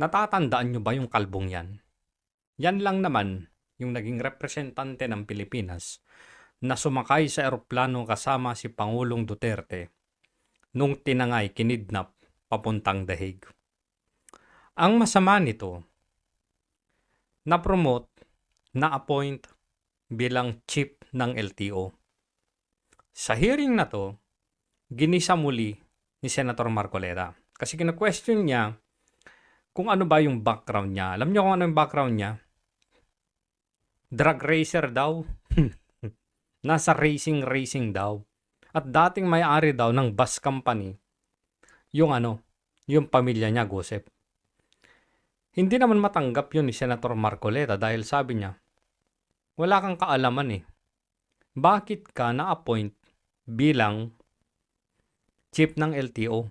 Natatandaan nyo ba yung kalbong yan? Yan lang naman yung naging representante ng Pilipinas na sumakay sa eroplano kasama si Pangulong Duterte nung tinangay kinidnap papuntang dahig. Ang masama nito, na-promote, na-appoint bilang chief ng LTO. Sa hearing na to, ginisa muli ni Senator Marcoleta. Kasi kina-question niya kung ano ba yung background niya. Alam niyo kung ano yung background niya? Drug racer daw. Nasa racing racing daw. At dating may-ari daw ng bus company yung ano, yung pamilya niya, Gosep. Hindi naman matanggap yun ni Senator Marcoleta dahil sabi niya, wala kang kaalaman eh. Bakit ka na-appoint bilang chief ng LTO?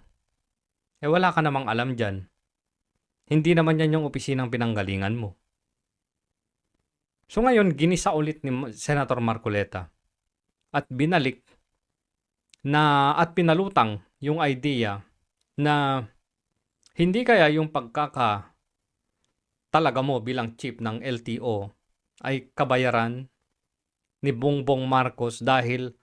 Eh wala ka namang alam dyan. Hindi naman yan yung opisinang pinanggalingan mo. So ngayon, ginisa ulit ni Senator Marcoleta at binalik na at pinalutang yung idea na hindi kaya yung pagkaka talaga mo bilang chief ng LTO ay kabayaran ni Bongbong Marcos dahil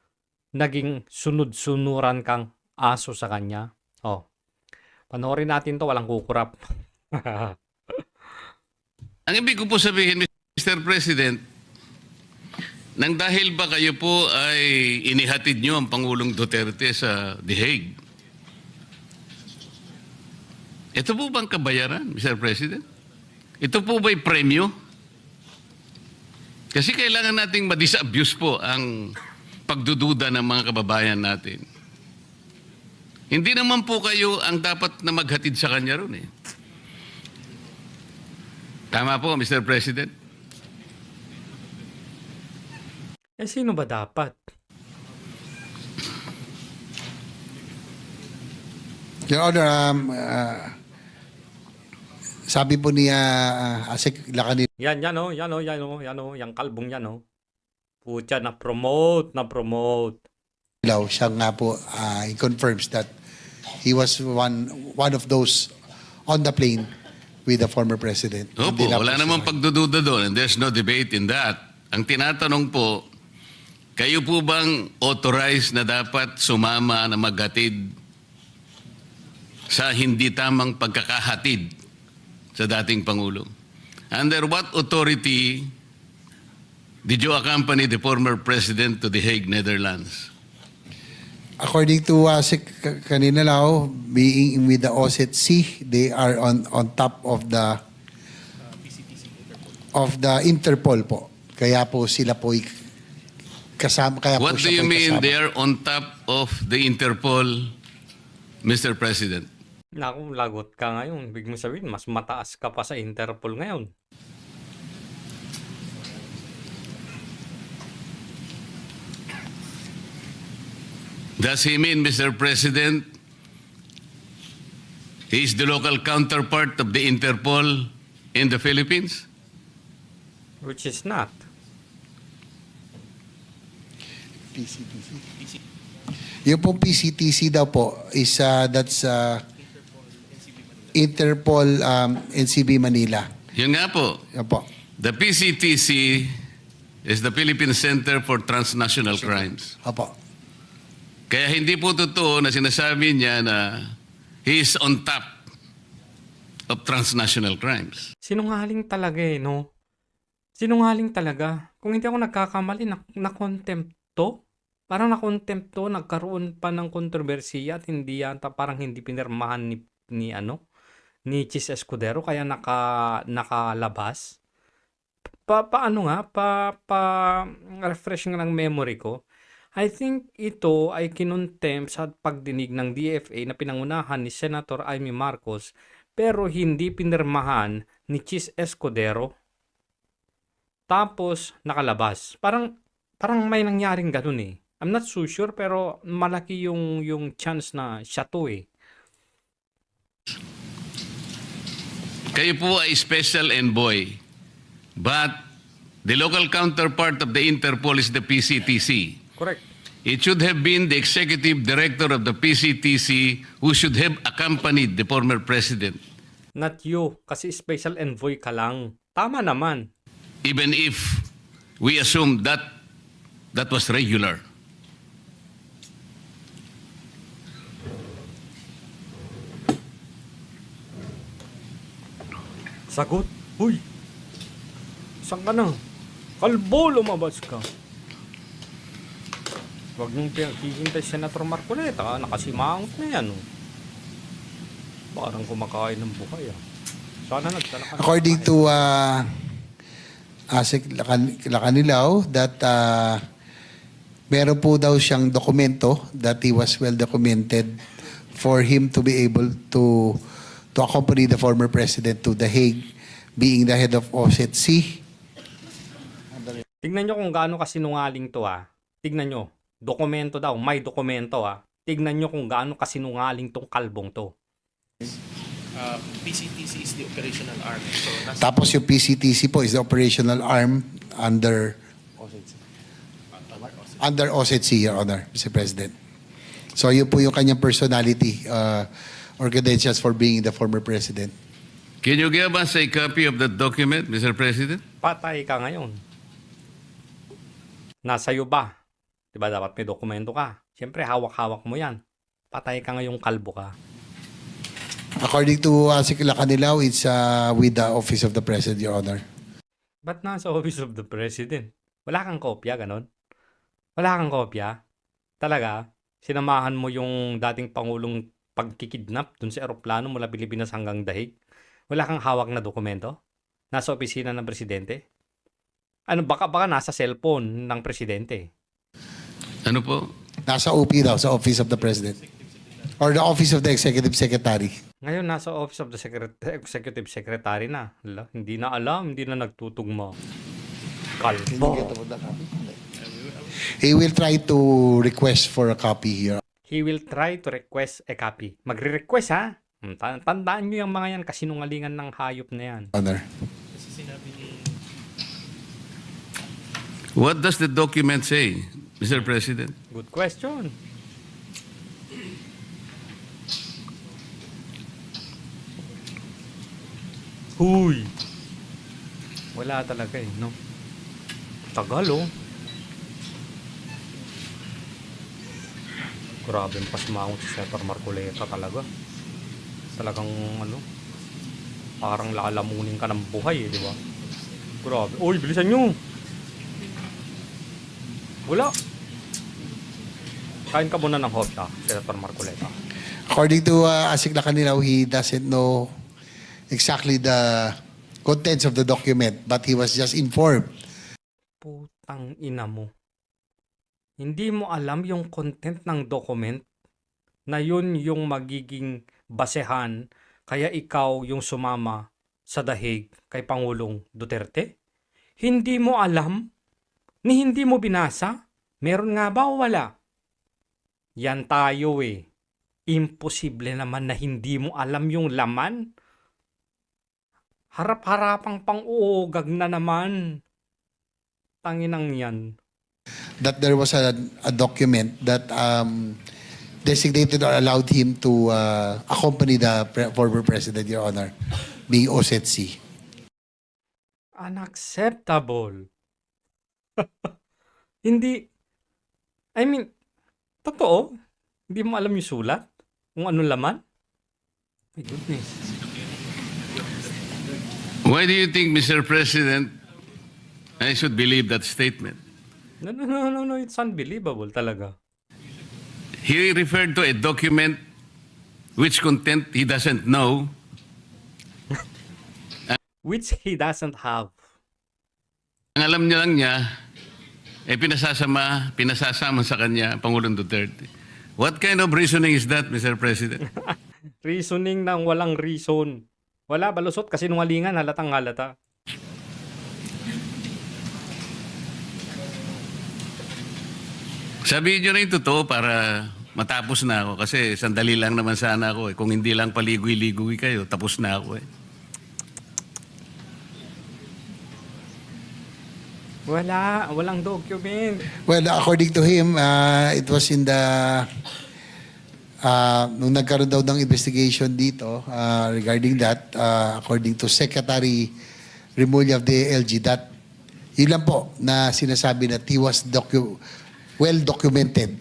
naging sunod-sunuran kang aso sa kanya. Oh. Panoorin natin to, walang kukurap. Ang ibig ko po sabihin, Mr. President, nang dahil ba kayo po ay inihatid nyo ang Pangulong Duterte sa The Hague? Ito po bang kabayaran, Mr. President? Ito po ba'y premyo? Kasi kailangan nating ma-disabuse po ang pagdududa ng mga kababayan natin. Hindi naman po kayo ang dapat na maghatid sa kanya ron eh. Tama po, Mr. President. eh sino ba dapat? Your Honor, um, uh, sabi po ni uh, Asik Lacanin, Yan, yan oh, yan oh, yan oh, yan oh, yung kalbong yan oh. Pucha, na-promote, na-promote. Law, siya nga po, uh, he confirms that he was one one of those on the plane with the former president. Opo, Hindi na wala po namang pagdududa doon and there's no debate in that. Ang tinatanong po, kayo po bang authorized na dapat sumama na maghatid sa hindi tamang pagkakahatid sa dating Pangulo? Under what authority did you accompany the former President to The Hague, Netherlands? According to Asik k- kanina lao, being with the OSET-C, they are on on top of the of the Interpol po. Kaya po sila po kasama kaya What po do you mean kasama. they are on top of the Interpol, Mr. President? Naku, lagot ka ngayon. Big mo sabihin, mas mataas ka pa sa Interpol ngayon. Does he mean, Mr. President, he is the local counterpart of the Interpol in the Philippines? Which is not. PCTC. Yung pong PCTC daw po is uh, that's uh, Interpol um, NCB Manila. Yun nga po. Yan po. The PCTC is the Philippine Center for Transnational Crimes. Opo. Kaya hindi po totoo na sinasabi niya na he is on top of transnational crimes. Sinungaling talaga eh, no? Sinungaling talaga. Kung hindi ako nagkakamali, na, na-contempt to. Parang na-contempt to, nagkaroon pa ng kontrobersiya at hindi yata parang hindi pinirmahan ni, ni ano, ni Chis Escudero kaya naka, nakalabas. Pa, paano nga, pa, pa refresh nga ng memory ko. I think ito ay kinontempt sa pagdinig ng DFA na pinangunahan ni Senator Amy Marcos pero hindi pinirmahan ni Chis Escudero. Tapos nakalabas. Parang parang may nangyaring ganun eh. I'm not so sure pero malaki yung yung chance na siya to eh. Kayo po ay special envoy. But the local counterpart of the Interpol is the PCTC. Correct. It should have been the executive director of the PCTC who should have accompanied the former president. Not you, kasi special envoy ka lang. Tama naman. Even if we assume that that was regular. Sagot. Uy! Saan ka na? Kalbo, lumabas ka. Huwag niyong pinakihintay si Senator Marcoleta. Nakasimangot na yan. Oh. Parang kumakain ng buhay. Ah. Sana nagdala ka ng According to uh, Asik Lacan- Lacanilaw, that uh, meron po daw siyang dokumento that he was well documented for him to be able to to accompany the former president to The Hague, being the head of OSCE. Tignan nyo kung gaano kasinungaling to ah. Tignan nyo. Dokumento daw. May dokumento ah. Tignan nyo kung gaano kasinungaling tong kalbong to. uh, PCTC is the operational arm. So, nasa, Tapos yung PCTC po is the operational arm under under OSCE, Your Honor, Mr. President. So yun po yung kanyang personality uh, or credentials for being the former president. Can you give us a copy of that document, Mr. President? Patay ka ngayon. Nasa iyo ba? Diba dapat may dokumento ka? Siyempre, hawak-hawak mo yan. Patay ka ngayong kalbo ka. According to uh, Sikila Kanilaw, it's uh, with the Office of the President, Your Honor. Ba't nasa Office of the President? Wala kang kopya, ganon? Wala kang kopya? Talaga? Sinamahan mo yung dating Pangulong pagkikidnap dun sa eroplano mula Pilipinas hanggang Dahig? Wala kang hawak na dokumento? Nasa opisina ng Presidente? Ano, baka, baka nasa cellphone ng Presidente. Ano po? Nasa OP daw, sa Office of the President. Or the Office of the Executive Secretary. Ngayon, nasa Office of the Secret- Executive Secretary na. Hala, hindi na alam, hindi na nagtutugma. Kalbo. He will try to request for a copy here. He will try to request a copy. Magre-request ha? Hmm, ta- Tandaan nyo yung mga yan kasinungalingan ng hayop na yan. Honor. What does the document say, Mr. President? Good question. Huy! Wala talaga eh, no? Tagal oh. Grabe ang pasmangot si Senator Marcoleta talaga. Talagang ano, parang lalamunin ka ng buhay eh, di ba? Grabe. Uy, bilisan nyo! Wala. Kain ka muna ng hotdog, Senator Marcoleta. According to uh, Asik Lacanilaw, he doesn't know exactly the contents of the document, but he was just informed Putang ina mo. Hindi mo alam yung content ng document na yun yung magiging basehan kaya ikaw yung sumama sa dahig kay Pangulong Duterte? Hindi mo alam? Ni hindi mo binasa? Meron nga ba o wala? Yan tayo eh. Imposible naman na hindi mo alam yung laman. Harap-harapang pang-uugag na naman. Tanginang yan. that there was a, a document that um, designated or allowed him to uh, accompany the pre- former president, Your Honor, being OSETC. Unacceptable. Hindi, I mean, totoo? Hindi mo alam yung sulat? Kung ano laman? My goodness. Why do you think, Mr. President, I should believe that statement? No, no, no, no, no, it's unbelievable talaga. He referred to a document which content he doesn't know. Which he doesn't have. Ang alam niya lang niya, eh pinasasama, pinasasama sa kanya, Pangulong Duterte. What kind of reasoning is that, Mr. President? Reasoning ng walang reason. Wala, balusot kasi nungalingan, halatang halata. Sabihin niyo na yung totoo para matapos na ako kasi sandali lang naman sana ako eh. Kung hindi lang paligoy-ligoy kayo, tapos na ako eh. Wala, walang document. Well, according to him, uh, it was in the Ah, nung nagkaroon daw ng investigation dito ah, regarding that, ah, according to Secretary Remulla of the LG, that yun lang po na sinasabi that he was docu- well documented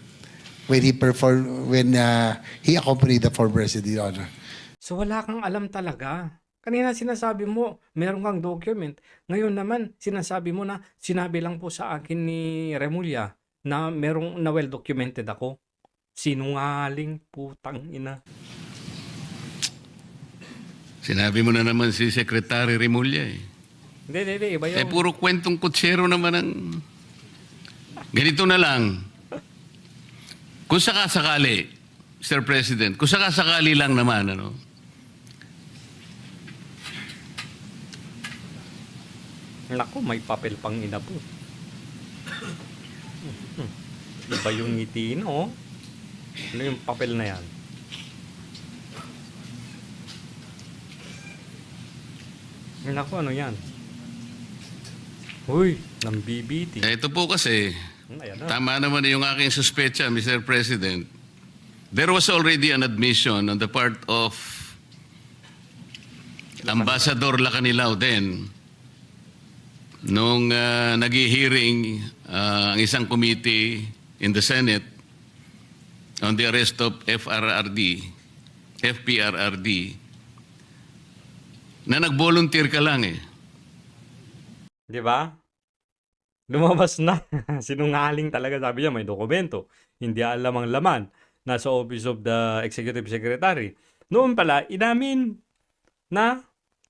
when he perform when ah, he accompanied the former president, Your Honor. So wala kang alam talaga. Kanina sinasabi mo, meron kang document. Ngayon naman, sinasabi mo na sinabi lang po sa akin ni Remulla na merong na well documented ako. Sinungaling putang ina. Sinabi mo na naman si Secretary Remulla eh. Hindi, hindi, hindi. Iba yun. Eh, puro kwentong kutsero naman ang... Ganito na lang. Kung sakasakali, Mr. President, kung sakasakali lang naman, ano, Naku, may papel pang inabo. Iba yung ngiti, no? Ano yung papel na yan? Naku, ano yan? Uy, ng BBT. eh, ito po kasi, Ayan na. tama naman yung aking suspecha, Mr. President. There was already an admission on the part of Ambassador Lacanilao then nung uh, nag-hearing ah, ang isang committee in the Senate on the arrest of FRRD, FPRRD, na nag-volunteer ka lang eh. Di ba? Lumabas na. Sinungaling talaga. Sabi niya, may dokumento. Hindi alam ang laman. Nasa Office of the Executive Secretary. Noon pala, inamin na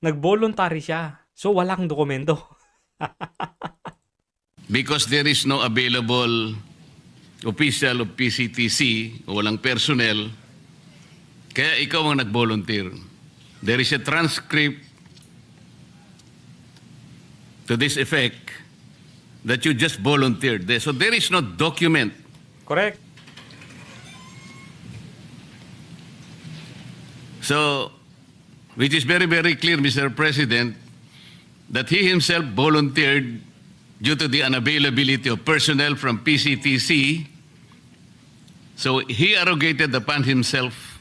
nag-voluntary siya. So, walang dokumento. Because there is no available official of PCTC walang personnel, kaya ikaw ang nag-volunteer. There is a transcript to this effect that you just volunteered. So there is no document. Correct. So, which is very, very clear, Mr. President, that he himself volunteered due to the unavailability of personnel from PCTC. So he arrogated upon himself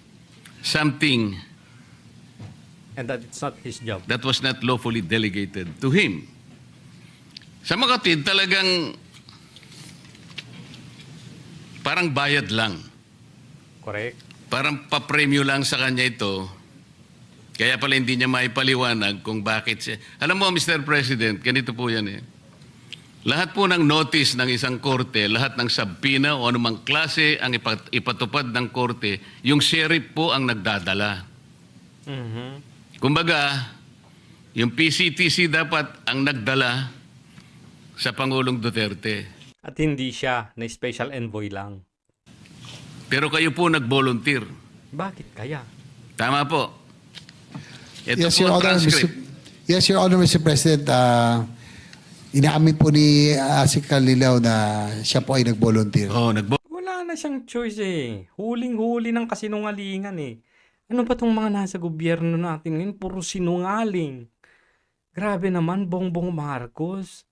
something And that it's not his job. that was not lawfully delegated to him. Sa makatid, talagang parang bayad lang. Correct. Parang papremyo lang sa kanya ito. Kaya pala hindi niya maipaliwanag kung bakit siya. Alam mo, Mr. President, ganito po yan eh. Lahat po ng notice ng isang korte, lahat ng sabpina o anumang klase ang ipat- ipatupad ng korte, yung sheriff po ang nagdadala. Mhm. Kumbaga, yung PCTC dapat ang nagdala sa Pangulong Duterte. At hindi siya na special envoy lang. Pero kayo po nag-volunteer. Bakit kaya? Tama po. Ito yes, Your Honor, Mr. Yes, Your Honor, Mr. President. ah inaamin po ni Asik Lilaw na siya po ay nag-volunteer. Oh, nag Wala na siyang choice eh. Huling-huli ng kasinungalingan eh. Ano ba tong mga nasa gobyerno natin ngayon? Puro sinungaling. Grabe naman, Bongbong Marcos.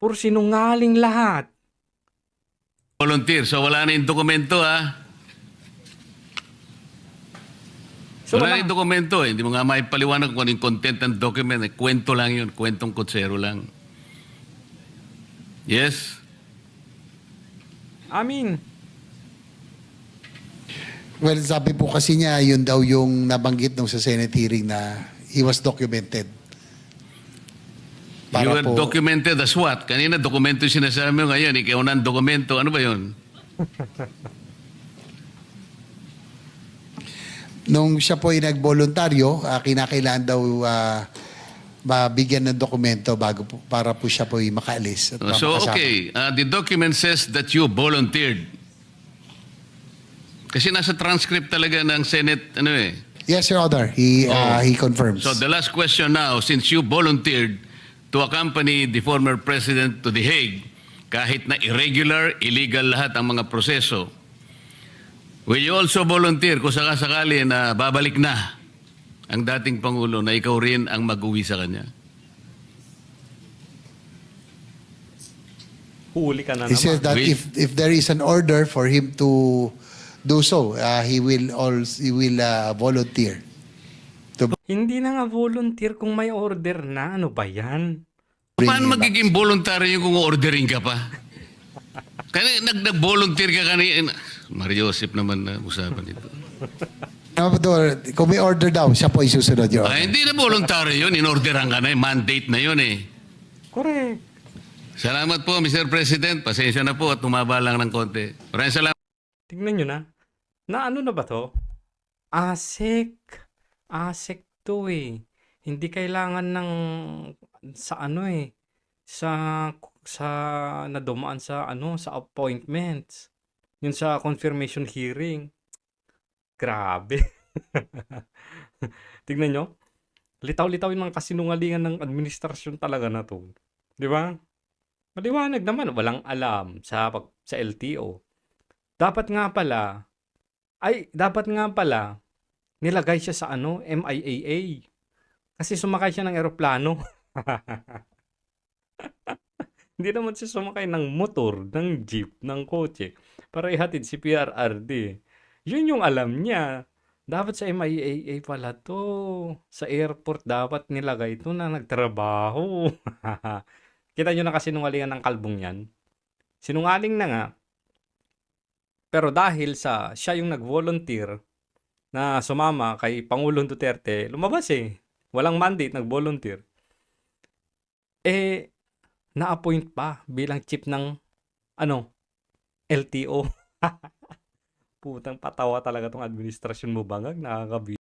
Puro sinungaling lahat. volunteer. So wala na yung dokumento ha. So, wala yung dokumento eh. Hindi mo nga maipaliwanag kung ano yung content ng document. Eh. Kwento lang yun. Kwentong kutsero lang. Yes? I mean, Well, sabi po kasi niya, yun daw yung nabanggit nung sa Senate hearing na he was documented. you were po- documented as what? Kanina dokumento yung sinasabi mo ngayon. Ikaw na ang dokumento. Ano ba yun? Nung siya po ay nagboluntaryo, uh, kinakailangan daw ah, mabigyan ng dokumento bago po, para po siya po ay makaalis. At So, makasama. okay. Uh, the document says that you volunteered. Kasi nasa transcript talaga ng Senate, ano eh. Yes, Your Honor. He, Oh. ah, he confirms. So the last question now, since you volunteered to accompany the former president to The Hague, kahit na irregular, illegal lahat ang mga proseso, will you also volunteer kung sakasakali na babalik na ang dating Pangulo na ikaw rin ang mag-uwi sa kanya? huli ka na He naman. says that if if there is an order for him to do so. Uh, he will also he will uh, volunteer. To Hindi na nga volunteer kung may order na. Ano ba yan? Paano magiging voluntary yung kung ordering ka pa? Kaya nag- nag-volunteer ka kanina. Mario Joseph naman na usapan ito. Uh, kung may order daw, siya po isusunod yun. Ay, hindi na voluntary yun. In-orderan ka na. eh. Mandate na yun eh. Correct. Salamat po, Mr. President. Pasensya na po at tumaba lang ng konti. Maraming salamat. Tignan nyo na. Na ano na ba to? ASEC. ASEC to eh. Hindi kailangan ng sa ano eh. Sa sa nadumaan sa ano sa appointments. Yun sa confirmation hearing. Grabe. Tignan nyo. Litaw-litaw yung mga kasinungalingan ng administrasyon talaga na to. Di ba? Maliwanag naman, walang alam sa pag- sa LTO. Dapat nga pala, ay, dapat nga pala, nilagay siya sa ano, MIAA. Kasi sumakay siya ng eroplano. Hindi naman siya sumakay ng motor, ng jeep, ng kotse para ihatid si PRRD. Yun yung alam niya. Dapat sa MIAA pala to. Sa airport dapat nilagay ito na nagtrabaho. Kita nyo na kasi nungalingan ng kalbong yan. Sinungaling na nga. Pero dahil sa siya yung nag-volunteer na sumama kay Pangulong Duterte, lumabas eh. Walang mandate, nag-volunteer. Eh, na-appoint pa bilang chief ng, ano, LTO. Putang patawa talaga tong administrasyon mo bangag, nakakabi.